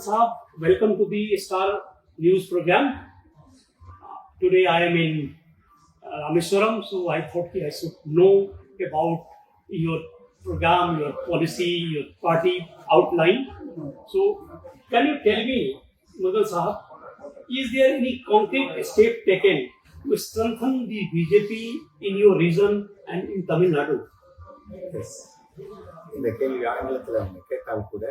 Saab, welcome to the Star News program. Today I am in uh, Rameswaram, so I thought I should know about your program, your policy, your party outline. So, can you tell me, Mughal Saab, is there any concrete step taken to strengthen the BJP in your region and in Tamil Nadu? Yes இந்த கேள்வி ஆங்கிலத்தில் அவங்க கேட்டால் கூட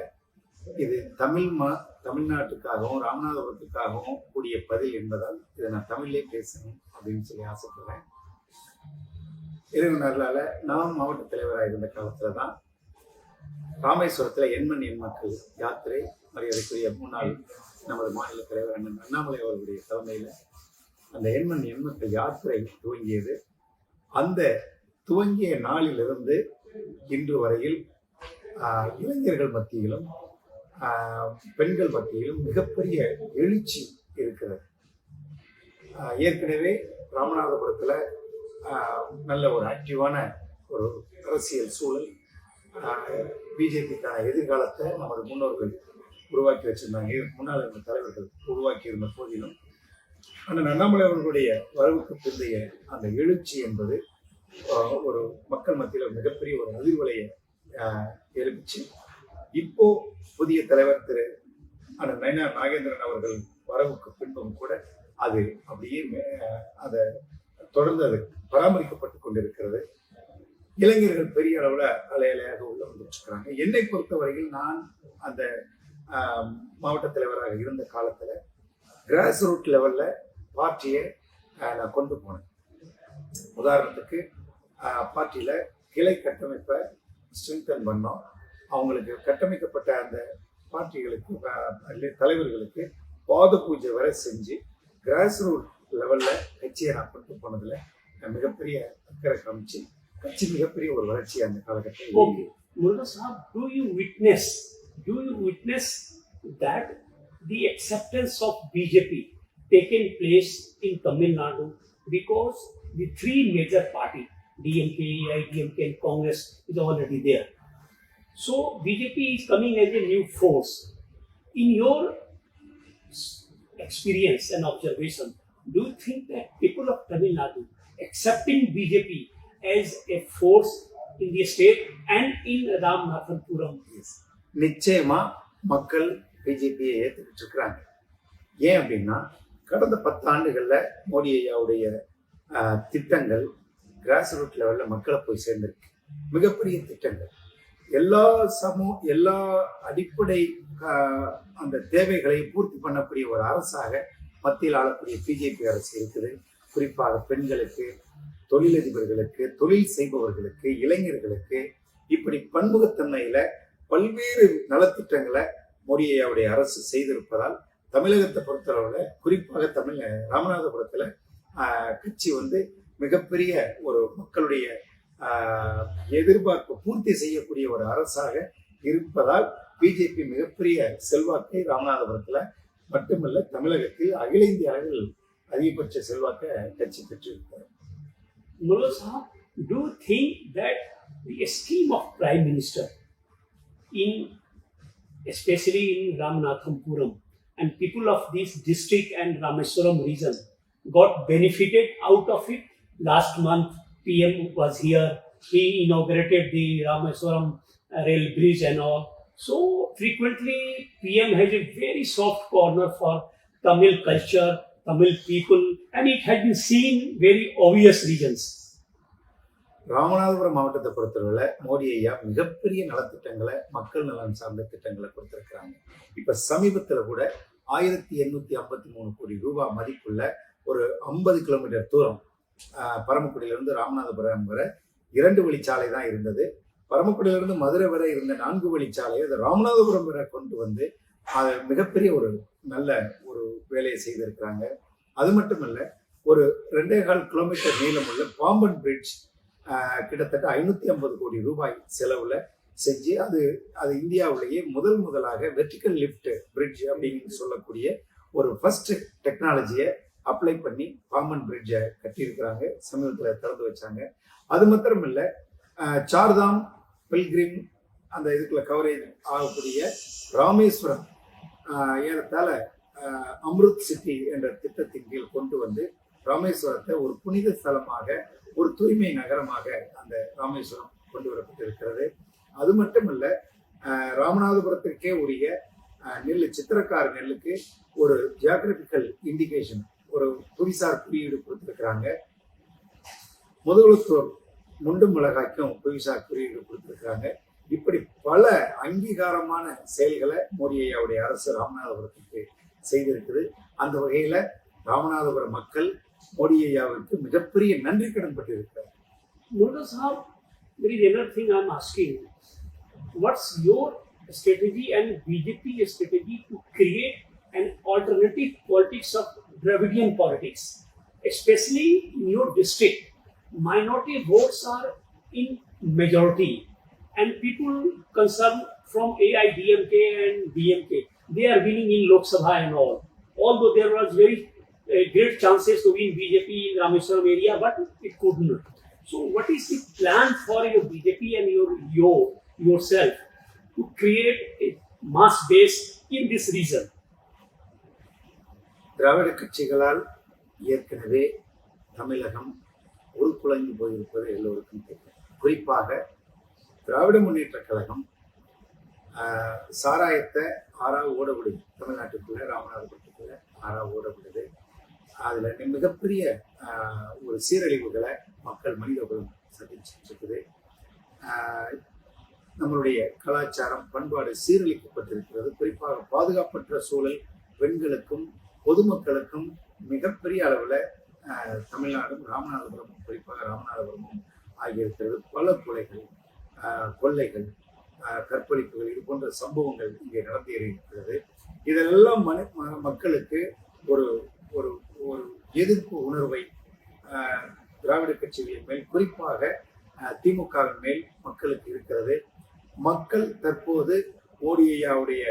இது தமிழ் மா தமிழ்நாட்டுக்காகவும் ராமநாதபுரத்துக்காகவும் கூடிய பதில் என்பதால் இதை நான் தமிழ்லேயே பேசணும் அப்படின்னு சொல்லி ஆசைப்படுறேன். இறைவனர்களால் நான் மாவட்ட தலைவராக இருந்த காலத்தில் தான் ராமேஸ்வரத்தில் எண்மண் எண்மக்கள் யாத்திரை மரியாதைக்குரிய முன்னாள் நமது மாநில தலைவர் அண்ணன் அண்ணாமலை அவர்களுடைய தலைமையில் அந்த எண்மண் எண்மக்கள் யாத்திரை துவங்கியது. அந்த துவங்கிய நாளிலிருந்து இன்று வரையில் இளைஞர்கள் மத்தியிலும் பெண்கள் மத்தியிலும் மிகப்பெரிய எழுச்சி இருக்கிறது. ஏற்கனவே ராமநாதபுரத்தில் நல்ல ஒரு ஆக்டிவான ஒரு அரசியல் சூழல் பிஜேபிக்கான எதிர்காலத்தை நமது முன்னோர்கள் உருவாக்கி வச்சிருந்தாங்க. முன்னாள் இருந்த தலைவர்கள் உருவாக்கி இருந்த போதிலும் அண்ணன் அண்ணாமலை அவர்களுடைய வரவுக்கு பிந்தைய அந்த எழுச்சி என்பது ஒரு மக்கள் மத்தியில் மிகப்பெரிய ஒரு அதிர்வலையை எழுப்பிச்சு இப்போ புதிய தலைவர் திரு அண்ணன் நயனா நாகேந்திரன் அவர்கள் வரவுக்கு பின்பும் கூட அது அப்படியே அதை தொடர்ந்து அது பராமரிக்கப்பட்டு கொண்டிருக்கிறது. இளைஞர்கள் பெரிய அளவில் அலையலையாக உள்ள வந்துருக்கிறாங்க என்னை பொறுத்தவரையில் நான் அந்த மாவட்ட தலைவராக இருந்த காலத்தில் கிராஸ் ரூட் லெவலில் பார்ட்டியை நான் கொண்டு போனேன். உதாரணத்துக்கு பார்ட்டியில் கிளை கட்டமைப்பை ஸ்ட்ரென்தன் பண்ணோம். அவங்களுக்கு கட்டமைக்கப்பட்ட அந்த பார்ட்டிகளுக்கு தலைவர்களுக்கு பாத பூஜை வரை செஞ்சு கிராஸ் ரூட் லெவலில் கட்சியை நான் கொண்டு போனதில் மிகப்பெரிய அக்கறை காமிச்சு கட்சி மிகப்பெரிய ஒரு வளர்ச்சி அந்த காலகட்டத்தில் okay Muruga do you witness do you witness that the acceptance of BJP taken place in Tamil Nadu because the three major major party, DMK, Congress இது already is. So BJP is coming as a new force. In your experience and observation, do you think that people of Tamil Nadu accepting BJP as a force in the state and in Ramanathanpuram? நிச்சயமா மக்கள் பிஜேபியை ஏற்றுக்கிட்டு இருக்கிறாங்க ஏன் அப்படின்னா கடந்த பத்தாண்டுகளில் மோடி ஐயாவுடைய திட்டங்கள் கிராஸ் ரூட் லெவலில் மக்களை போய் சேர்ந்திருக்கு மிகப்பெரிய திட்டங்கள் எல்லா சமூ எல்லா அடிப்படை அந்த தேவைகளை பூர்த்தி பண்ணக்கூடிய ஒரு அரசாக மத்தியில் ஆளக்கூடிய பிஜேபி அரசு இருக்குது. குறிப்பாக பெண்களுக்கு தொழிலதிபர்களுக்கு தொழில் செய்பவர்களுக்கு இளைஞர்களுக்கு இப்படி பன்முகத்தன்மையில பல்வேறு நலத்திட்டங்களை மோடியாவுடைய அரசு செய்திருப்பதால் தமிழகத்தை பொறுத்தளவில் குறிப்பாக தமிழ் ராமநாதபுரத்தில் கட்சி வந்து மிகப்பெரிய ஒரு மக்களுடைய எதிர்பார்ப்பு பூர்த்தி செய்யக்கூடிய ஒரு அரசாக இருப்பதால் பிஜேபி மிகப்பெரிய செல்வாக்கை ராமநாதபுரத்தில் மட்டுமல்ல தமிழகத்தில் அகில இந்திய அளவில் அதிகபட்ச செல்வாக்கை கட்சி பெற்றிருக்கிறது Mullah Sahab, do you think that the scheme of Prime Minister in especially in Ramanathanpuram and people of this district and Rameswaram region got benefited out of it? Last month PM was here, he inaugurated the Rameswaram rail bridge and all. So frequently PM has a very soft corner for Tamil culture, Tamil people, and it has been seen very obvious reasons. Ramanathapuram மாவட்டத்தை பொறுத்தவரை மோடி ஐயா மிகப்பெரிய நலத்திட்டங்களை மக்கள் நலன் சார்ந்த திட்டங்களை கொடுத்துருக்குறாங்க இப்போ சமீபத்தில் கூட ஆயிரத்தி எண்ணூற்றி ஐம்பத்தி மூணு கோடி ரூபாய் மதிப்புள்ள ஒரு ஐம்பது கிலோமீட்டர் தூரம் பரமக்குடியிலிருந்து ராமநாதபுரம் வரை இரண்டு வழிச்சாலை தான் இருந்தது. பரமக்குடியிலிருந்து மதுரை வரை இருந்த நான்கு வழிச்சாலையை அதை ராமநாதபுரம் வரை கொண்டு வந்து அதை மிகப்பெரிய ஒரு நல்ல ஒரு வேலையை செய்திருக்கிறாங்க. அது மட்டும் ஒரு ரெண்டே கால் கிலோமீட்டர் நீளமுள்ள பாம்பன் பிரிட்ஜ் கிட்டத்தட்ட ஐநூத்தி ஐம்பது கோடி ரூபாய் செலவுல செஞ்சு அது அது இந்தியாவிலேயே முதல் முதலாக வெர்டிக்கல் லிஃப்ட் பிரிட்ஜ் அப்படின்னு சொல்லக்கூடிய ஒரு ஃபர்ஸ்ட் டெக்னாலஜியை அப்ளை பண்ணி பாம்பன் பிரிட்ஜை கட்டியிருக்கிறாங்க சமீபத்தில் திறந்து வச்சாங்க. அது மாத்திரம் இல்லை சார்தாம் பில்கிரிம் அந்த இதுக்குள்ள கவரேஜ் ஆகக்கூடிய ராமேஸ்வரம் ஏறத்தால அம்ருத் சிட்டி என்ற திட்டத்தின் கீழ் கொண்டு வந்து ராமேஸ்வரத்தை ஒரு புனித ஸ்தலமாக ஒரு தூய்மை நகரமாக அந்த ராமேஸ்வரம் கொண்டு வரப்பட்டிருக்கிறது. அது மட்டுமல்ல இல்லை ராமநாதபுரத்திற்கே உரிய நெல் சித்திரக்கார நெல்லுக்கு ஒரு ஜியாகிரபிக்கல் இண்டிகேஷன் ஒரு புவிசார் குறியீடு கொடுத்திருக்கிறாங்க. முதுகுளத்தூர் முண்டு மிளகாய்க்கும் புவிசார் குறியீடு கொடுத்திருக்கிறாங்க. இப்படி பல அங்கீகாரமான செயல்களை மோடி ஐயாவுடைய அரசு ராமநாதபுரத்துக்கு செய்திருக்குது. அந்த வகையில ராமநாதபுரம் மக்கள் மோடி ஐயாவிற்கு மிகப்பெரிய நன்றி கடன் பட்டிருக்கிறார். Mullah Sahab, there is another thing I'm asking. What's your strategy and BJP strategy to create an alternative politics of Dravidian politics? Especially in your district, minority votes are in majority and people concerned from AIDMK and DMK, they are winning in Lok Sabha and all. Although there was very uh, great chances to win BJP in Rameswaram area, but it could not. So, what is the plan for your BJP and your, your yourself to create a mass base in this region? திராவிட கட்சிகளால் ஏற்கனவே தமிழகம் உருக்குலைந்து போயிருப்பது எல்லோருக்கும் தெரியும். குறிப்பாக திராவிட முன்னேற்ற கழகம் சாராயத்தை ஆறா ஓடவிடுது. தமிழ்நாட்டுக்குள்ள ராமநாதபுரத்துக்குள்ள ஆறா ஓடவிடுது. அதில் மிகப்பெரிய ஒரு சீரழிவுகளை மக்கள் மனிதகுலம் சந்திச்சுட்டு இருக்குது நம்மளுடைய கலாச்சாரம் பண்பாடு சீரழிக்கப்பட்டிருக்கிறது. குறிப்பாக பாதுகாப்பற்ற சூழல் பெண்களுக்கும் பொதுமக்களுக்கும் மிகப்பெரிய அளவில் தமிழ்நாடும் ராமநாதபுரமும் குறிப்பாக ராமநாதபுரமும் ஆகியிருக்கிறது. பல கொலைகள் கொள்ளைகள் கற்பழிப்புகள் இது போன்ற சம்பவங்கள் இங்கே நடந்தேறியிருக்கிறது. இதெல்லாம் மன மக்களுக்கு ஒரு ஒரு ஒரு எதிர்ப்பு உணர்வை திராவிட கட்சிகளின் மேல் குறிப்பாக திமுகவின் மேல் மக்களுக்கு இருக்கிறது. மக்கள் தற்போது மோடி ஐயாவுடைய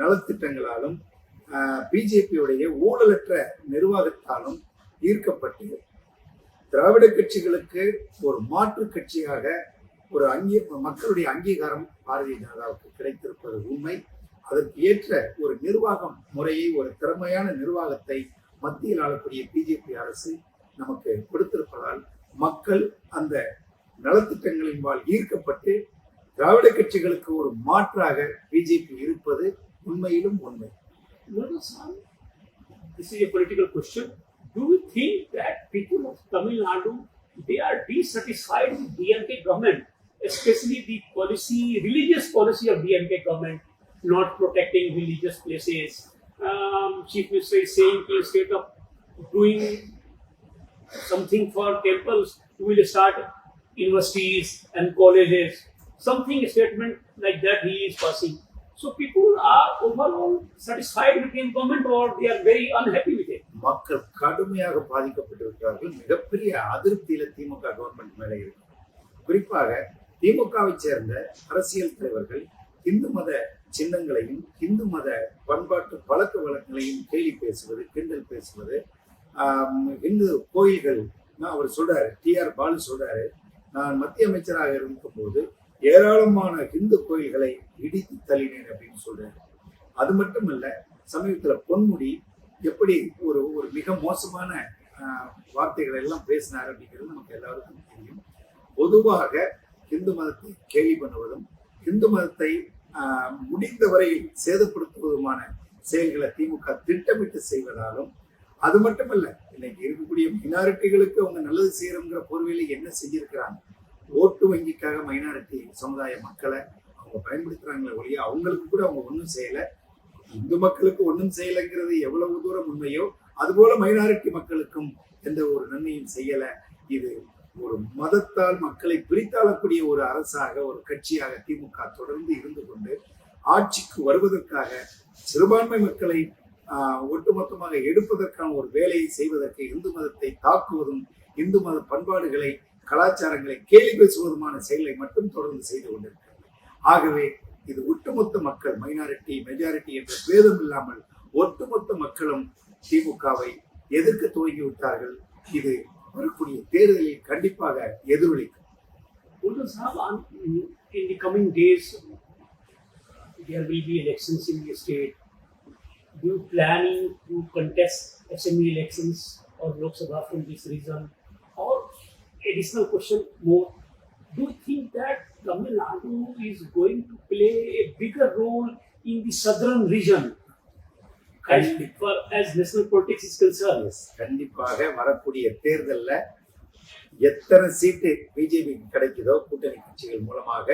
நலத்திட்டங்களாலும் பிஜேபியுடைய ஊழலற்ற நிர்வாகத்தாலும் ஈர்க்கப்பட்டு திராவிட கட்சிகளுக்கு ஒரு மாற்று கட்சியாக ஒரு அங்கீ மக்களுடைய அங்கீகாரம் பாரதிய ஜனதாவுக்கு கிடைத்திருப்பது உண்மை. அதற்கு ஏற்ற ஒரு நிர்வாகம் முறையை ஒரு திறமையான நிர்வாகத்தை மத்தியில் ஆளக்கூடிய பிஜேபி அரசு நமக்கு கொடுத்திருப்பதால் மக்கள் அந்த நலத்திட்டங்களின்பால் ஈர்க்கப்பட்டு திராவிட கட்சிகளுக்கு ஒரு மாற்றாக பிஜேபி இருப்பது உண்மையிலும் உண்மை. Mullah Sahab, this is a political question. Do you think that people of Tamil Nadu they are dissatisfied with DMK government, especially the policy, religious policy of DMK government, not protecting religious places? Um, Chief Minister is saying instead of doing something for temples, we will start universities and colleges. Something statement like that he is passing. So people are overall satisfied with the incumbent or they are very unhappy with it. மக்கள் கடுமையாக பாதிக்கப்பட்டிருக்கிறார்கள். மிகப்பெரிய அதிருப்தியில திமுக government மேல இருக்கு. குறிப்பாக திமுகவை சேர்ந்த அரசியல் தலைவர்கள் இந்து மத சின்னங்களையும் இந்து மத பண்பாட்டு பழக்க வழக்கங்களையும் கேலி பேசுவது கிண்டல் பேசுவது இந்து கோயில்கள் நான் அவர் சொல்றாரு டி ஆர் பாலு சொல்றாரு. நான் மத்திய அமைச்சராக இருக்கும் போது ஏராளமான இந்து கோயில்களை இடித்து தள்ளினேன் அப்படின்னு சொல்றாரு அது மட்டும் இல்ல சமீபத்துல பொன்முடி எப்படி ஒரு ஒரு மிக மோசமான வார்த்தைகளை எல்லாம் பேசினார் அப்படிங்கிறது நமக்கு எல்லாருக்கும் தெரியும். பொதுவாக இந்து மதத்தை கேலி பண்ணுவதும் இந்து மதத்தை முடிந்த வரையில் சேதப்படுத்துவதுமான செயல்களை திமுக திட்டமிட்டு செய்வதாலும் அது மட்டுமல்ல இன்னைக்கு இருக்கக்கூடிய மினாரிட்டிகளுக்கு அவங்க நல்லது செய்யறோங்கிற பொறுவையில என்ன செஞ்சிருக்கிறாங்க? ஓட்டு வங்கிக்காக மைனாரிட்டி சமுதாய மக்களை அவங்க பயன்படுத்துறாங்களே ஒழிய அவங்களுக்கு கூட அவங்க ஒன்றும் செய்யலை. இந்து மக்களுக்கு ஒன்றும் செய்யலைங்கிறது எவ்வளவு தூரம் உண்மையோ அதுபோல மைனாரிட்டி மக்களுக்கும் எந்த ஒரு நன்மையும் செய்யலை. இது ஒரு மதத்தால் மக்களை பிரித்தாளக்கூடிய ஒரு அரசாக ஒரு கட்சியாக திமுக தொடர்ந்து இருந்து கொண்டு ஆட்சிக்கு வருவதற்காக சிறுபான்மை மக்களை ஒட்டுமொத்தமாக எடுப்பதற்கான ஒரு வேலையை செய்வதற்கு இந்து மதத்தை தாக்குவதும் இந்து மத பண்பாடுகளை கலாச்சாரங்களை கேலி பேசுவதுமான செயலை மட்டும் தொடர்ந்து செய்து கொண்டிருக்கிறது ஆகவே இது ஒட்டுமொத்த மக்கள் மைனாரிட்டி மெஜாரிட்டி என்ற பேதம் இல்லாமல் ஒட்டுமொத்த மக்களும் திமுகவை எதிர்க்க துவங்கி விட்டார்கள் இது வரக்கூடிய தேர்தலில் கண்டிப்பாக எதிரொலிக்கும் Mullah Sahab, on- in the coming days, there will be elections in the state. do you planning to contest assembly elections or Lok Sabha from this? Additional question more, do you think that Tamil Nadu is going to play a bigger role in the southern region? As far as national politics is concerned? கண்டிப்பாக வரக்கூடிய தேர்தல்ல எத்தனை சீட்டு பிஜேபிக்கு கிடைக்குதோ கூட்டணி கட்சிகள் மூலமாக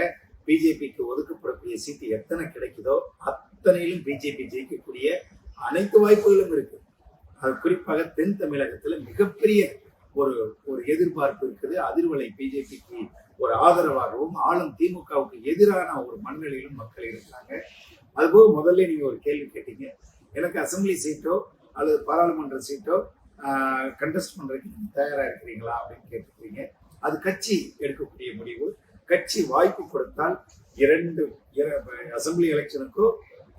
பிஜேபிக்கு ஒதுக்கப்படக்கூடிய சீட்டு எத்தனை கிடைக்குதோ அத்தனையிலும் பிஜேபி ஜெயிக்கக்கூடிய அனைத்து வாய்ப்புகளும் இருக்கு. அது குறிப்பாக தென் தமிழகத்துல மிகப்பெரிய ஒரு ஒரு எதிர்பார்ப்பு இருக்குது. அதிர்வலை பிஜேபிக்கு ஒரு ஆதரவாகவும் ஆளும் திமுகவுக்கு எதிரான ஒரு மனநிலையிலும் மக்கள் இருக்காங்க அதுபோக முதல்ல நீங்க ஒரு கேள்வி கேட்டீங்க. எனக்கு அசம்பிளி சீட்டோ அல்லது பாராளுமன்ற சீட்டோ கண்டெஸ்ட் பண்றதுக்கு நீங்க தயாரா இருக்கிறீங்களா அப்படின்னு கேட்டிருக்கீங்க. அது கட்சி எடுக்கக்கூடிய முடிவு. கட்சி வாய்ப்பு கொடுத்தால் இரண்டு அசெம்பிளி எலெக்ஷனுக்கோ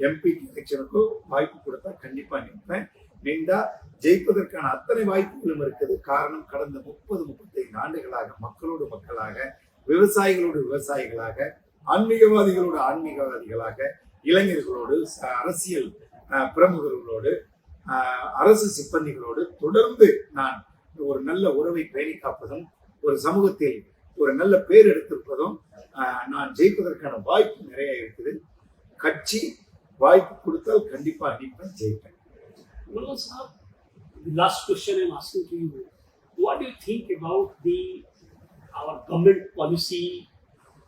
எம்பி எலெக்ஷனுக்கோ வாய்ப்பு கொடுத்தா கண்டிப்பா நிற்பேன். நின்றா ஜெயிப்பதற்கான அத்தனை வாய்ப்புகளும் இருக்குது. காரணம் கடந்த முப்பது முப்பத்தைந்து ஆண்டுகளாக மக்களோடு மக்களாக விவசாயிகளோடு விவசாயிகளாக ஆன்மீகவாதிகளோடு ஆன்மீகவாதிகளாக இளைஞர்களோடு அரசியல் பிரமுகர்களோடு அரசு சிப்பந்திகளோடு தொடர்ந்து நான் ஒரு நல்ல உறவை பேணி காப்பதும் ஒரு சமூகத்தில் ஒரு நல்ல பேர் எடுத்திருப்பதும் நான் ஜெயிப்பதற்கான வாய்ப்பு நிறைய இருக்குது. கட்சி வாய்ப்பு கொடுத்தால் கண்டிப்பா நிற்பேன் ஜெயிப்பேன். The last question I'm asking to you. What do you think about the our government policy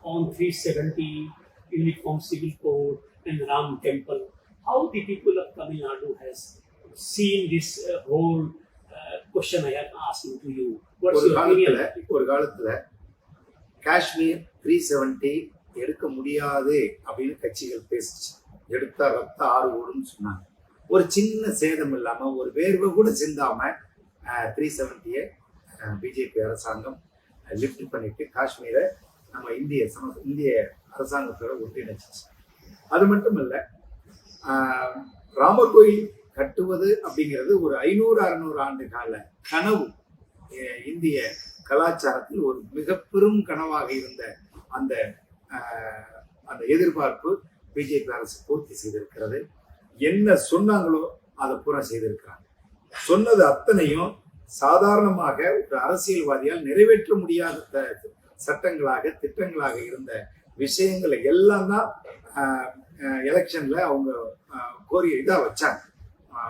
on 370 Uniform Civil Code and Ram Temple? How the people of Tamil Nadu has seen this uh, whole uh, question I am asking to you? What's ஒரு your காலத்துல opinion? ஒரு காலத்துல Kashmir three seventy எடுக்க முடியாது அப்படின்னு கட்சிகள் பேசுச்சு எடுத்தா ரத்த ஆறு ஓடும்னு சொன்னாங்க ஒரு சின்ன சேதம் இல்லாம ஒரு வேர்வை கூட சிந்தாம த்ரீ செவன்ட்டியை பிஜேபி அரசாங்கம் லிஃப்ட் பண்ணிட்டு காஷ்மீரை நம்ம இந்திய சம இந்திய அரசாங்கத்தோட ஒன்றிணைச்சிச்சு. அது மட்டும் இல்லை ராமர் கோயில் கட்டுவது அப்படிங்கிறது ஒரு ஐநூறு அறுநூறு ஆண்டு கால கனவு. இந்திய கலாச்சாரத்தில் ஒரு மிக பெரும் கனவாக இருந்த அந்த அந்த எதிர்பார்ப்பு பிஜேபி அரசு பூர்த்தி செய்திருக்கிறது. என்ன சொன்னாங்களோ அதை பூரா செய்திருக்கிறாங்க. சொன்னது அத்தனையும் சாதாரணமாக ஒரு அரசியல்வாதியால் நிறைவேற்ற முடியாத த- சட்டங்களாக திட்டங்களாக இருந்த விஷயங்களை எல்லாம் தான் எலெக்ஷன்ல அவங்க கோரிய இதாக வச்சாங்க.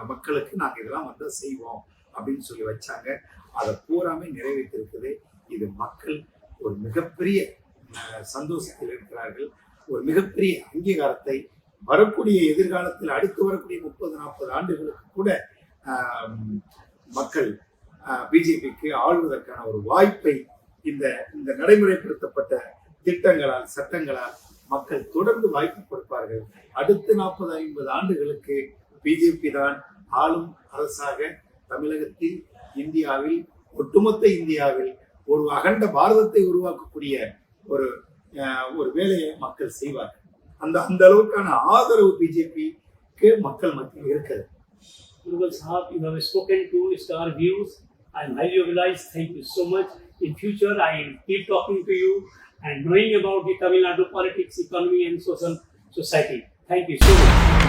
மக்களுக்கு நாங்கள் இதெல்லாம் வந்து செய்வோம் அப்படின்னு சொல்லி வச்சாங்க. அதை பூராமே நிறைவேற்றிருக்குது. இது மக்கள் ஒரு மிகப்பெரிய சந்தோஷத்தில் இருக்கிறார்கள். ஒரு மிகப்பெரிய அங்கீகாரத்தை வரக்கூடிய எதிர்காலத்தில் அடுத்து வரக்கூடிய முப்பது நாற்பது ஆண்டுகளுக்கு கூட ஆஹ், மக்கள் பிஜேபிக்கு ஆளுவதற்கான ஒரு வாய்ப்பை இந்த இந்த நடைமுறைப்படுத்தப்பட்ட திட்டங்களால் சட்டங்களால் மக்கள் தொடர்ந்து வாய்ப்பு கொடுப்பார்கள். அடுத்த நாற்பது ஐம்பது ஆண்டுகளுக்கு பிஜேபி தான் ஆளும் அரசாக தமிழகத்தில் இந்தியாவில் ஒட்டுமொத்த இந்தியாவில் ஒரு அகண்ட பாரதத்தை உருவாக்கக்கூடிய ஒரு அஹ், ஒரு வேலையை மக்கள் செய்வார்கள். அந்த அந்த அளவுக்கான ஆதரவு பிஜேபிக்கு மக்கள் மத்தியில் இருக்கிறது Mughal Sahab, you have spoken to Star Views. I am highly obliged. Thank you so much. In future, I will keep talking to you and knowing about the Tamil Nadu politics, economy, and social society. Thank you so much.